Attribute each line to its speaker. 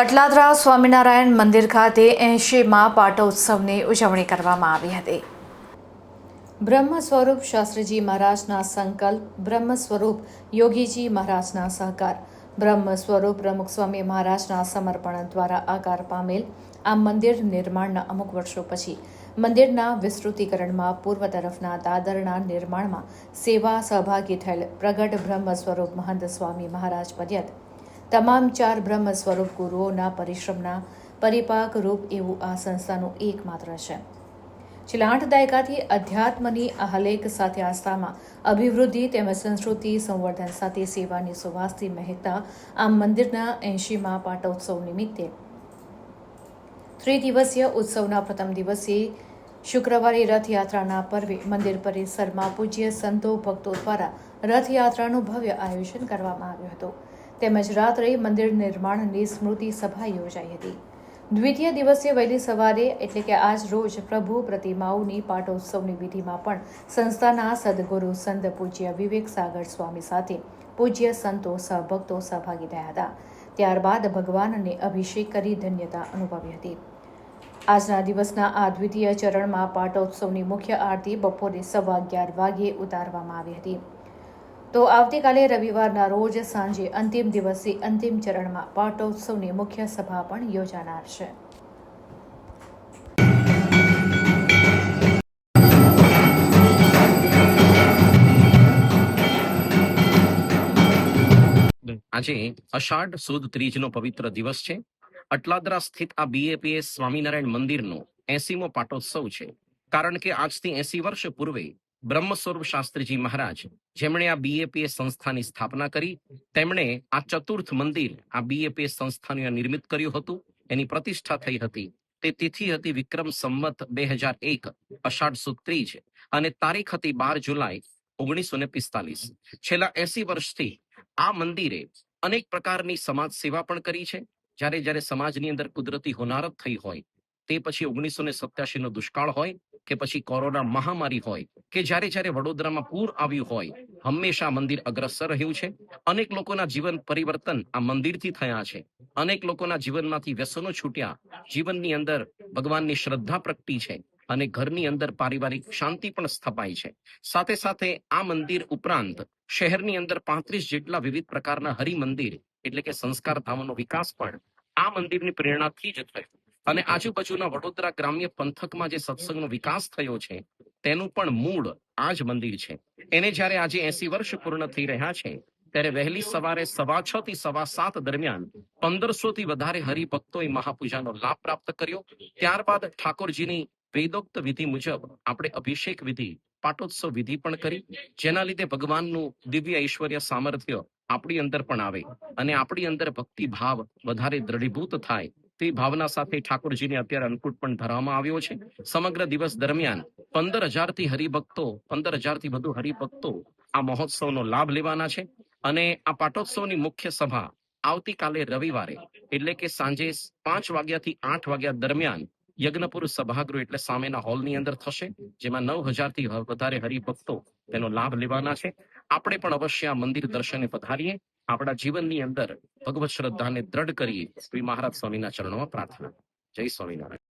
Speaker 1: અટલાદરા સ્વામિનારાયણ મંદિર ખાતે એંશીમાં પાટોત્સવની ઉજવણી કરવામાં આવી હતી. બ્રહ્મ સ્વરૂપ શાસ્ત્રીજી મહારાજના સંકલ્પ, બ્રહ્મ સ્વરૂપ યોગીજી મહારાજના સહકાર, બ્રહ્મ સ્વરૂપ પ્રમુખ સ્વામી મહારાજના સમર્પણ દ્વારા આકાર પામેલ આ મંદિર નિર્માણના અમુક વર્ષો પછી. મંદિરના વિસ્તૃતિકરણમાં પૂર્વ તરફના દાદરના નિર્માણમાં સેવા સહભાગી થયેલ પ્રગટ બ્રહ્મ સ્વરૂપ મહંત સ્વામી મહારાજ પર્યત તમામ ચાર બ્રહ્મ સ્વરૂપ ગુરુઓના પરિશ્રમના પરિપાક રૂપ એવું આ સંસ્થાનું એકમાત્ર છે. છેલ્લા આઠ દાયકાથી અધ્યાત્મની આહલેખ સાથે આસ્થામાં અભિવૃદ્ધિ તેમજ સંસ્કૃતિ સંવર્ધન સાથે સેવાની સુવાસથી મહેકતા આ મંદિરના એંશીમાં પાટોત્સવ નિમિત્તે. ત્રિદિવસીય ઉત્સવના પ્રથમ દિવસે શુક્રવારે રથયાત્રાના પર્વે મંદિર પરિસરમાં પૂજ્ય સંતો ભક્તો દ્વારા રથયાત્રાનું ભવ્ય આયોજન કરવામાં આવ્યું હતું. તેમજ રાત્રે મંદિર નિર્માણની સ્મૃતિ સભા યોજાઈ હતી. દ્વિતીય દિવસે વહેલી સવારે, એટલે કે આજ રોજ, પ્રભુ પ્રતિમાઓની પાટોત્સવની વિધિમાં પણ સંસ્થાના સદગુરુ સંત પૂજ્ય વિવેક સાગર સ્વામી સાથે પૂજ્ય સંતો સહભક્તો સહભાગી થયા હતા. ત્યારબાદ ભગવાનને અભિષેક કરી ધન્યતા અનુભવી હતી. આજના દિવસના આ દ્વિતીય ચરણમાં પાટોત્સવની મુખ્ય આરતી બપોરે સવા અગિયાર વાગ્યે ઉતારવામાં આવી હતી. તો આવતીકાલે રવિવારના રોજ સાંજે અંતિમ દિવસે અંતિમ ચરણમાં પાટોત્સવની મુખ્ય સભા પણ યોજાનાર છે.
Speaker 2: આજે અષાઢ સુદ ત્રીજનો પવિત્ર દિવસ છે. અટલાદરા સ્થિત આ બીએપીએસ સ્વામિનારાયણ મંદિરનો એસીમો પાટોત્સવ છે. કારણ કે આજથી એસી વર્ષ પૂર્વે બ્રહ્મ સ્વરૂપ શાસ્ત્રીજી મહારાજ, જેમણે આ બીએપીએ સંસ્થાની સ્થાપના કરી, તેમણે આ ચતુર્થ મંદિર, આ બીએપીએ સંસ્થાનું નિર્મિત કર્યું હતું, એની પ્રતિષ્ઠા થઈ હતી. તે તિથિ હતી વિક્રમ સંમત બે હજાર એક, અષાઢ સુદ ત્રીજ અને તારીખ હતી બાર જુલાઈ ઓગણીસો ને પિસ્તાલીસ. છેલ્લા એસી વર્ષથી આ મંદિરે અનેક પ્રકારની સમાજ સેવા પણ કરી છે. જ્યારે જ્યારે સમાજની અંદર કુદરતી હોનારત થઈ હોય તે પછી ઓગણીસો ને સત્યાસી નો દુષ્કાળ હોય કે પછી કોરોના મહામારી હોય કે જ્યારે જ્યારે વડોદરામાં પૂર આવ્યું હોય, હંમેશા મંદિર અગ્રસર રહ્યું છે. અનેક લોકોના જીવન પરિવર્તન આ મંદિરથી થયા છે. અનેક લોકોના જીવનમાંથી વ્યસનો છૂટ્યા. જીવનની અંદર ભગવાનની શ્રદ્ધા પ્રગટી છે અને ઘરની અંદર પારિવારિક શાંતિ પણ સ્થપાઈ છે. સાથે સાથે આ મંદિર ઉપરાંત શહેરની અંદર પાંત્રીસ જેટલા વિવિધ પ્રકારના હરિમંદિર એટલે કે સંસ્કાર ધામોનો વિકાસ પણ આ મંદિરની પ્રેરણાથી જ થયો. અને આજુબાજુના વડોદરા ગ્રામ્ય પંથકમાં જે સત્સંગનો વિકાસ થયો છે, તેનું પણ મૂળ આ જ મંદિર છે. એને જ્યારે આજે એસી વર્ષ પૂર્ણ થઈ રહ્યા છે, ત્યારે વહેલી સવારે સવા છ થી સવા સાત દરમિયાન પંદરસો થી વધારે હરિભક્તોએ મહાપૂજાનો લાભ પ્રાપ્ત કર્યો. ત્યારબાદ ઠાકોરજીની વેદોક્ત વિધિ મુજબ આપણે અભિષેક વિધિ, પાટોત્સવ વિધિ પણ કરી. જેના લીધે ભગવાનનું દિવ્ય ઐશ્વર્ય સામર્થ્ય આપણી અંદર પણ આવે અને આપણી અંદર ભક્તિ ભાવ વધારે દ્રઢીભૂત થાય તે ભાવના સાથે ઠાકોરજીને અત્યારે અન્નકૂટ પણ ધરવામાં આવ્યો છે. સમગ્ર દિવસ દરમિયાન પંદર હજારથી હરિભક્તો પંદર હજારથી વધુ હરિભક્તો આ મહોત્સવનો લાભ લેવાના છે અને આ પાટોત્સવની મુખ્ય સભા આવતીકાલે રવિવારે, એટલે કે સાંજે પાંચ વાગ્યાથી આઠ વાગ્યા દરમિયાન યજ્ઞપુર સભાગૃહ, એટલે સામેના હોલની અંદર થશે, જેમાં નવ હજારથી વધારે હરિભક્તો તેનો લાભ લેવાના છે. આપણે પણ અવશ્ય આ મંદિર દર્શને પધારીએ. આપણા જીવનની અંદર ભગવત શ્રદ્ધાને દ્રઢ કરીએ શ્રી મહારાજ સ્વામીના ચરણોમાં પ્રાર્થના. જય સ્વામિનારાયણ.